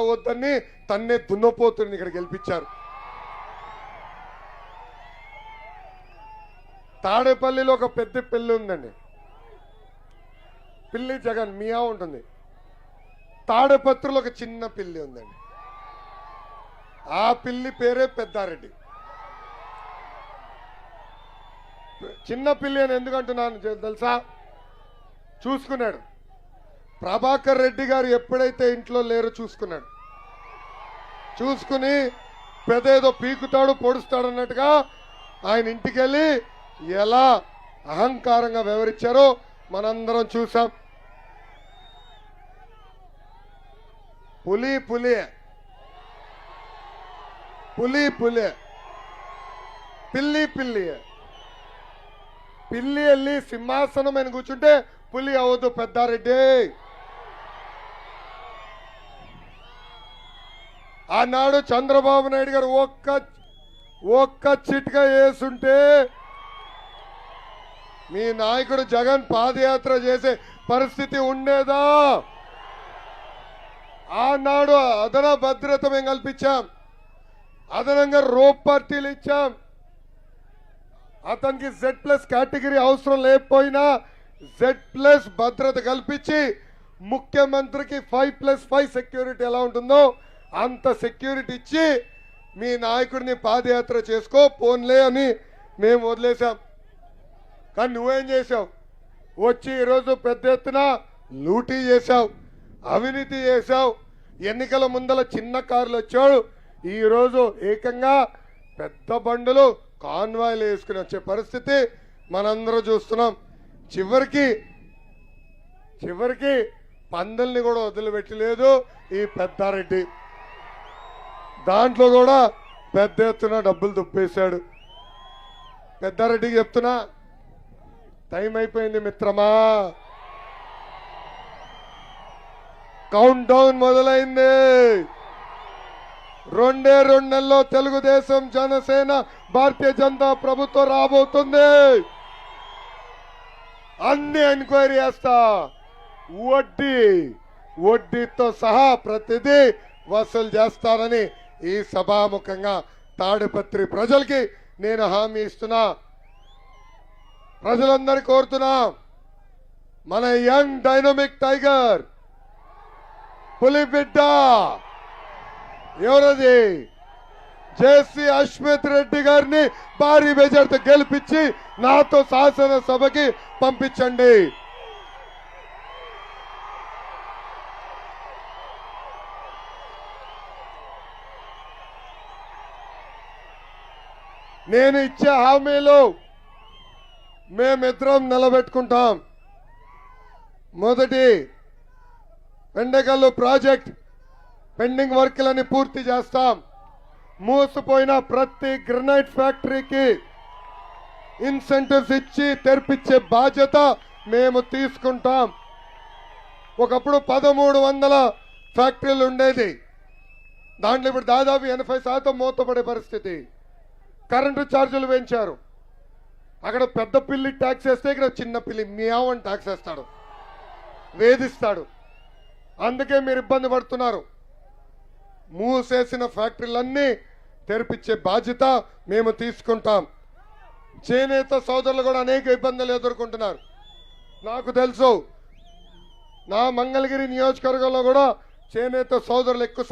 వద్దని తన్నే దున్నపోతుని ఇక్కడ గెలిపించారు. తాడేపల్లిలో ఒక పెద్ద పిల్లి ఉందండి. పిల్లి జగన్ మియా ఉంటుంది. తాడేపత్రిలో ఒక చిన్న పిల్లి ఉందండి. ఆ పిల్లి పేరే పెద్దారెడ్డి. చిన్న పిల్లి అని ఎందుకంటున్నాను తెలుసా? చూసుకున్నాడు. ప్రభాకర్ రెడ్డి గారు ఎప్పుడైతే ఇంట్లో లేరో చూసుకున్నాడు. చూసుకుని పెదేదో పీకుతాడు పొడుస్తాడు అన్నట్టుగా ఆయన ఇంటికి వెళ్ళి ఎలా అహంకారంగా వివరించారో మనందరం చూసాం పులి పులి. పులి పులి. పిల్లి పిల్లి. పిల్లి వెళ్ళి సింహాసనం అని కూర్చుంటే పులి అవద్దు పెద్దారెడ్డి. ఆనాడు చంద్రబాబు నాయుడు గారు ఒక్క ఒక్క చిట్కా వేసుంటే మీ నాయకుడు జగన్ పాదయాత్ర చేసే పరిస్థితి ఉండేదా? ఆనాడు అదన భద్రత మేము కల్పించాం. అదనంగా రోప్ పార్టీలు ఇచ్చాం. అతనికి జెడ్ ప్లస్ కేటగిరీ అవసరం లేకపోయినా జెడ్ ప్లస్ భద్రత కల్పించి ముఖ్యమంత్రికి ఫైవ్ ప్లస్ ఫైవ్ సెక్యూరిటీ ఎలా ఉంటుందో అంత సెక్యూరిటీ ఇచ్చి మీ నాయకుడిని పాదయాత్ర చేసుకో పోన్లే అని మేము వదిలేశాం. కానీ నువ్వేం చేసావు వచ్చి ఈరోజు పెద్ద ఎత్తున లూటీ చేశావు అవినీతి చేశావు. ఎన్నికల ముందల చిన్న కార్లు వచ్చాడు. ఈరోజు ఏకంగా పెద్ద బండులు కాన్వాయ్లు వేసుకుని వచ్చే పరిస్థితి మనందరూ చూస్తున్నాం. చివరికి చివరికి పందల్ని కూడా వదిలిపెట్టలేదు ఈ పెద్దారెడ్డి. దాంట్లో కూడా పెద్ద ఎత్తున డబ్బులు దుప్పేశాడు పెద్దారెడ్డికి చెప్తున్నా టైం అయిపోయింది మిత్రమా. కౌంట్ డౌన్ మొదలైంది. రెండే రెండు నెలల్లో తెలుగుదేశం జనసేన భారతీయ జనతా ప్రభుత్వం రాబోతుంది. అన్ని ఎంక్వైరీ చేస్తా. వడ్డీ వడ్డీతో సహా ప్రతిదీ వసూలు చేస్తానని ఈ సభాముఖంగా తాడిపత్రి ప్రజలకి నేను హామీ ఇస్తున్నా. ప్రజలందరూ కోరుతున్నా మన యంగ్ డైనమిక్ టైగర్ పులి బిడ్డ ఎవరది? జేసీ అశ్మిత్ రెడ్డి గారిని భారీ మెజార్టీతో గెలిపించి నాతో శాసనసభకి పంపించండి. నేను ఇచ్చే హామీలు మేమిద్దరం నిలబెట్టుకుంటాం. మొదటి పెండగల్లు ప్రాజెక్ట్ పెండింగ్ వర్క్లని పూర్తి చేస్తాం. మూసిపోయిన ప్రతి గ్రనైట్ ఫ్యాక్టరీకి ఇన్సెంటివ్స్ ఇచ్చి తెరిపించే బాధ్యత మేము తీసుకుంటాం. ఒకప్పుడు పదమూడు వందల ఫ్యాక్టరీలు ఉండేది. దాంట్లో ఇప్పుడు దాదాపు ఎనభై శాతం మూతపడే పరిస్థితి. కరెంటు ఛార్జీలు పెంచారు అక్కడ పెద్ద పిల్లి ట్యాక్స్ వేస్తే ఇక్కడ చిన్న పిల్లి మియావని ట్యాక్స్ వేస్తాడు. వేధిస్తాడు. అందుకే మీరు ఇబ్బంది పడుతున్నారు. మూసేసిన ఫ్యాక్టరీలన్నీ తెరిపించే బాధ్యత మేము తీసుకుంటాం. చేనేత సోదరులు కూడా అనేక ఇబ్బందులు ఎదుర్కొంటున్నారు. నాకు తెలుసు నా మంగళగిరి నియోజకవర్గంలో కూడా చేనేత సోదరులు ఎక్కువ